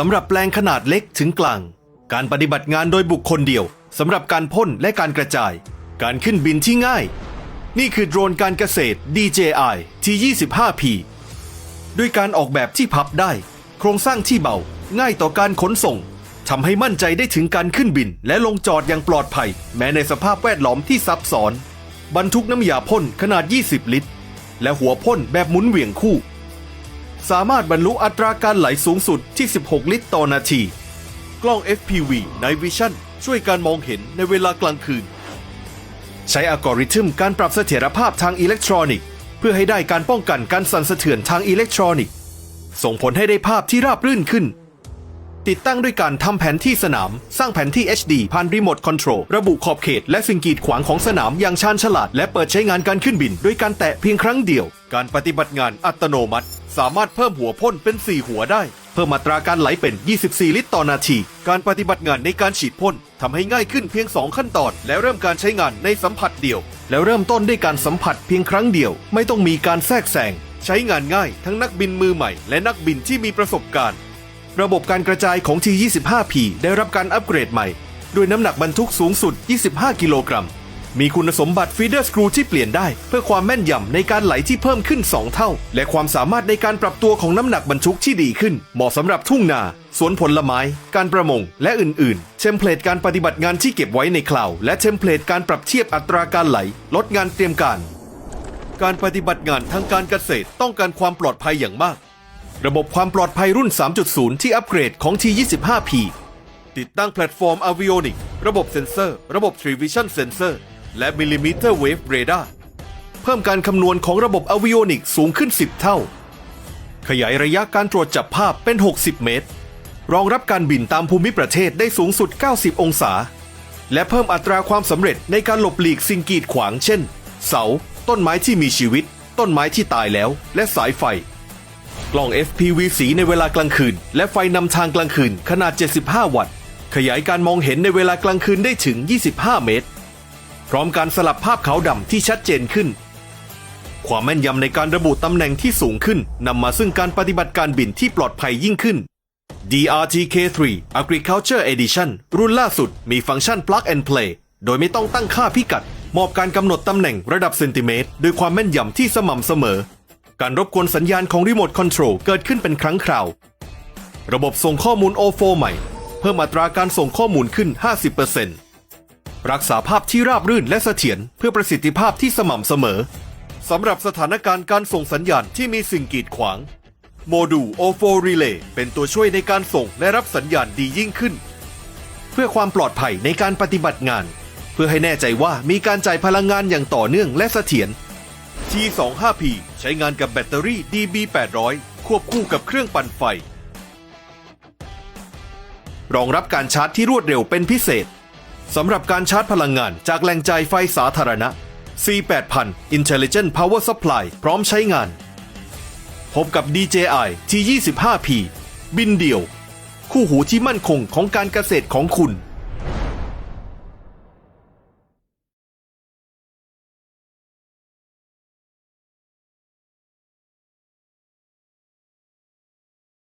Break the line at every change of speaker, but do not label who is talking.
สำหรับแปลงขนาดเล็กถึงกลาง การปฏิบัติงานโดยบุคคลเดียวสำหรับการพ่นและการกระจาย การขึ้นบินที่ง่าย นี่คือโดรนการเกษตร DJI T25P ด้วยการออกแบบที่พับได้ โครงสร้างที่เบา ง่ายต่อการขนส่งทำให้มั่นใจได้ถึงการขึ้นบินและลงจอดอย่างปลอดภัย แม้ในสภาพแวดล้อมที่ซับซ้อน บรรทุกน้ำยาพ่นขนาด 20 ลิตร และหัวพ่นแบบหมุนเหวี่ยงคู่ สามารถบรรลุอัตราการไหลสูงสุดที่ 16 ลิตรต่อนาที กล้อง FPV Night Vision ช่วยการมองเห็นในเวลากลางคืน ใช้อัลกอริทึมการปรับเสถียรภาพทางอิเล็กทรอนิกส์เพื่อให้ได้การป้องกันการสั่นสะเทือนทางอิเล็กทรอนิกส์ส่งผลให้ได้ภาพที่ราบรื่นขึ้น ติดตั้งด้วยการทำแผนที่สนาม สร้างแผนที่ HD ผ่านรีโมทคอนโทรลระบุขอบเขต และสิ่งกีดขวางของสนามอย่างชาญฉลาด และเปิดใช้งานการขึ้นบินด้วยการแตะเพียงครั้งเดียว การปฏิบัติงานอัตโนมัติ สามารถเพิ่มหัวพ่นเป็น 4 หัวได้ เพิ่มอัตราการไหลเป็น 24 ลิตรต่อนาที การปฏิบัติงานในการฉีดพ่นทำให้ง่ายขึ้นเพียง 2 ขั้นตอน และเริ่มการใช้งานในสัมผัสเดียว แล้วเริ่มต้นด้วยการสัมผัสเพียงครั้งเดียว ไม่ต้องมีการแทรกแซงใช้งานง่ายทั้งนักบินมือใหม่ และนักบินที่มีประสบการณ์ ระบบการกระจายของ T25P ได้รับการอัปเกรดใหม่ ด้วยน้ำหนักบรรทุกสูงสุด 25 กิโลกรัม มีคุณสมบัติฟีเดอร์สกรูที่เปลี่ยนได้ เพื่อความแม่นยำในการไหลที่เพิ่มขึ้น 2 เท่า และความสามารถในการปรับตัวของน้ำหนักบรรทุกที่ดีขึ้น เหมาะสำหรับทุ่งนา สวนผลไม้ การประมง และอื่นๆ เทมเพลตการปฏิบัติงานที่เก็บไว้ในคลาวและเทมเพลตการปรับเทียบอัตราการไหล ลดงานเตรียมการ การปฏิบัติงานทางการเกษตรต้องการความปลอดภัยอย่างมาก ระบบความปลอดภัยรุ่น 3.0 ที่อัปเกรดของ T25P ติดตั้งแพลตฟอร์ม Avionic ระบบเซ็นเซอร์ ระบบ3 Vision Sensor และ Millimeter Wave Radar เพิ่มการคำนวณของระบบ Avionic สูงขึ้น 10 เท่า ขยายระยะการตรวจจับภาพเป็น 60 เมตร รองรับการบินตามภูมิประเทศได้สูงสุด 90 องศา และเพิ่มอัตราความสำเร็จในการหลบหลีกสิ่งกีดขวางเช่น เสา ต้นไม้ที่มีชีวิต ต้นไม้ที่ตายแล้ว และสายไฟ กล้อง FPV สีในเวลากลางคืน และไฟนำทางกลางคืนขนาด 75 วัตต์ ขยายการมองเห็นในเวลากลางคืนได้ถึง 25 เมตร พร้อมการสลับภาพขาวดำที่ชัดเจนขึ้น ความแม่นยำในการระบุตำแหน่งที่สูงขึ้นนำมาซึ่งการปฏิบัติการบินที่ปลอดภัยยิ่งขึ้น DRTK3 Agriculture Edition รุ่นล่าสุดมีฟังก์ชัน Plug and Play โดยไม่ต้องตั้งค่าพิกัด มอบการกำหนดตำแหน่งระดับเซนติเมตร ด้วยความแม่นยำที่สม่ำเสมอ การรบกวนสัญญาณของรีโมทคอนโทรลเกิดขึ้นเป็นครั้งคราว ระบบส่งข้อมูล O4 ใหม่ เพิ่มอัตราการส่งข้อมูลขึ้น 50%รักษาภาพที่ราบรื่นและเสถียรเพื่อประสิทธิภาพที่สม่ำเสมอสำหรับสถานการณ์การส่งสัญญาณที่มีสิ่งกีดขวาง โมดูล O4 Relay เป็นตัวช่วยในการส่งและรับสัญญาณดียิ่งขึ้น เพื่อความปลอดภัยในการปฏิบัติงาน เพื่อให้แน่ใจว่ามีการจ่ายพลังงานอย่างต่อเนื่องและเสถียร T25P ใช้งานกับแบตเตอรี่ DB800 ควบคู่กับเครื่องปั่นไฟ รองรับการชาร์จที่รวดเร็วเป็นพิเศษสำหรับการชาร์จพลังงานจากแหล่งจ่ายไฟสาธารณะ C8000 Intelligent Power Supply พร้อมใช้งาน พบกับ DJI T25P บินเดี่ยว คู่หูที่มั่นคงของการเกษตรของคุณ